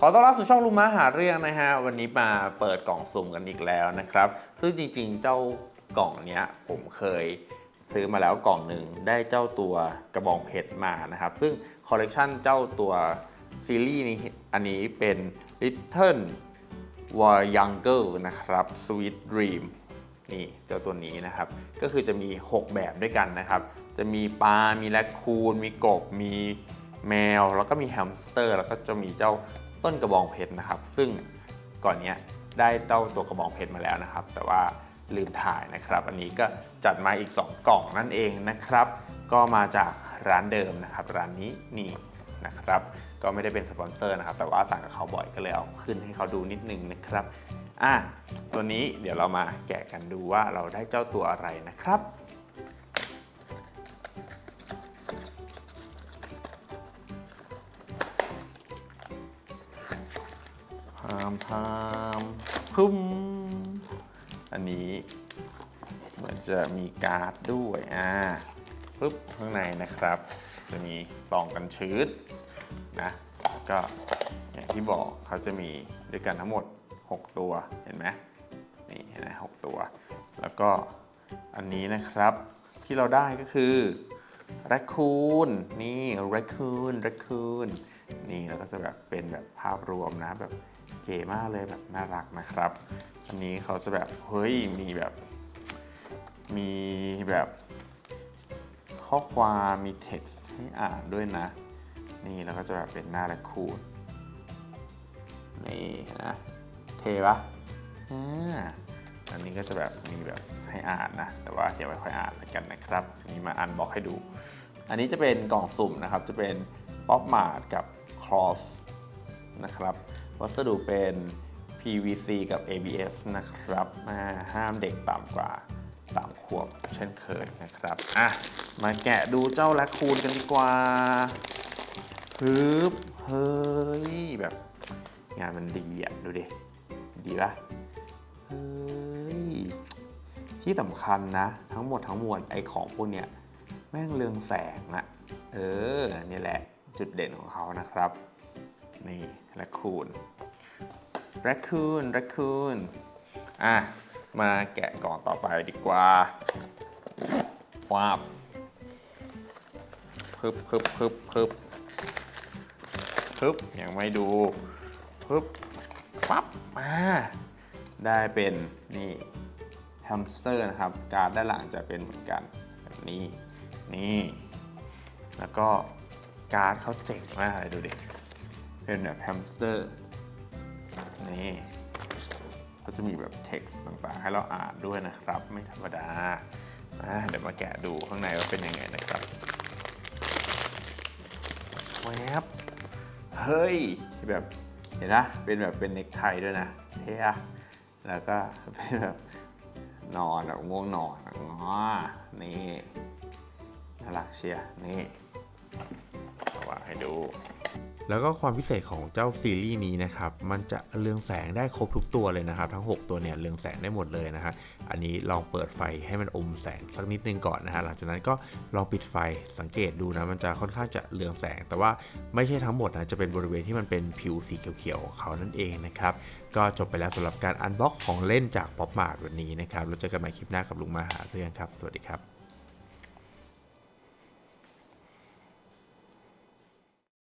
ขอต้อนรับสู่ช่องลุงม้าหาเรื่องนะฮะ วันนี้มาเปิดกล่องสุ่มกันอีกแล้วนะครับ ซึ่งจริงๆ เจ้ากล่องเนี้ยผมเคยซื้อมาแล้วกล่องหนึ่งได้เจ้าตัวกระบองเพชรมานะครับ ซึ่งคอลเลกชันเจ้าตัวซีรีส์นี้อันนี้เป็น Little War Younger นะครับ Sweet Dream นี่เจ้าตัวนี้นะครับ ก็คือจะมี 6 แบบด้วยกันนะครับ จะมีปลา มีแรคคูน มีกบ มีแมว แล้วก็มีแฮมสเตอร์ แล้วก็จะมีเจ้า ต้นกระบองเพชรนะครับ ซึ่งก่อนเนี้ยได้เจ้าตัวกระบองเพชรมาแล้วนะครับ แต่ว่าลืมถ่ายนะครับ อันนี้ก็จัดมาอีก 2 กล่องนั่นเองนะครับ ก็มาจากร้านเดิมนะครับ ร้านนี้นี่นะครับ ก็ไม่ได้เป็นสปอนเซอร์นะครับ แต่ว่าสั่งกับเขาบ่อยก็เลยเอาขึ้นให้เขาดูนิดนึงนะครับอะตัวนี้เดี๋ยวเรามาแกะกันดูว่าเราได้เจ้าตัวอะไรนะครับ พามพามพุ่มอันนี้เหมือนจะมีการ์ดด้วยอ่าปึ๊บข้างในนะครับ จะมีซองกันชื้นนะก็อย่างที่บอกเขาจะมีด้วยกันทั้งหมด 6 ตัวเห็นไหมนี่เห็นไหมหกตัว แล้วก็อันนี้นะครับที่เราได้ก็คือแรคคูนนี่แรคคูนแรคคูน นี่แล้วก็จะแบบเป็นแบบภาพรวมนะแบบเก๋มากเลยแบบน่ารักนะครับอันนี้เขาจะแบบเฮ้ยมีแบบ มีแบบข้อความมี text ให้อ่านด้วยนะ นี่แล้วก็จะแบบเป็นหน้าแรคคูนนี่นะเทปะอ่าอันนี้ก็จะแบบมีแบบให้อ่านนะ แต่ว่าเดี๋ยวไว้ค่อยอ่านกันนะครับนี้มาอ่านบอกให้ดู อันนี้จะเป็นกล่องสุ่มนะครับ จะเป็นป๊อปมาดกับ ครอสนะครับ วัสดุเป็น PVC กับ ABS นะครับห้ามเด็กต่ำกว่า 3 ขวบเช่นเคยนะครับ อะ มาแกะดูเจ้าแรคคูนกันดีกว่าฮึบเฮ้ย แบบ งานมันดีอะ ดูดิ ดีปะเฮ้ย ที่สำคัญนะ ทั้งหมดทั้งมวลไอของพวกเนี้ย แม่งเรืองแสงอะเออ นี่แหละ จุดเด่นของเขานะครับ นี่แรคคูนแรคคูนแรคคูนอะ มาแกะกล่องต่อไปดีกว่าฟาบพึบพึบพึบพึบพึบยังไม่ดูพึบปั๊บมาได้เป็นนี่แฮมสเตอร์นะครับ การดด้านหลังจะเป็นเหมือนกันแบบนี้ นี่ แล้วก็ การ์ดเขาเจ๋งมากเลยดูดิ เป็นแบบแฮมสเตอร์ นี่ก็จะมีแบบ text ต่างๆ ให้เราอ่านด้วยนะครับ ไม่ธรรมดา เดี๋ยวมาแกะดูข้างในว่าเป็นยังไงนะครับแวบเฮ้ย แบบเห็นนะ เป็นแบบเป็นเน็กไทด้วยนะ เท่ะแล้วก็เป็นแบบนอนแบบง่วงนอนอะงอนี่น่ารักเชียร์นี่ วางให้ดู แล้วก็ความพิเศษของเจ้าซีรีส์นี้นะครับ มันจะเรืองแสงได้ครบทุกตัวเลยนะครับ ทั้ง 6 ตัวเนี่ยเรืองแสงได้หมดเลยนะฮะอันนี้ลองเปิดไฟให้มันอมแสงสักนิดนึงก่อนนะฮะหลังจากนั้นก็ลองปิดไฟสังเกตดูนะมันจะค่อนข้างจะเรืองแสง แต่ว่าไม่ใช่ทั้งหมดนะจะเป็นบริเวณที่มันเป็นผิวสีเขียวๆของเขานั่นเองนะครับก็จบไปแล้วสำหรับการอันบ็อกของเล่นจากป๊อปมาร์วันนี้นะครับแล้วเจอกันใหม่คลิปหน้ากับลุงมาหาเรื่องครับ สวัสดีครับ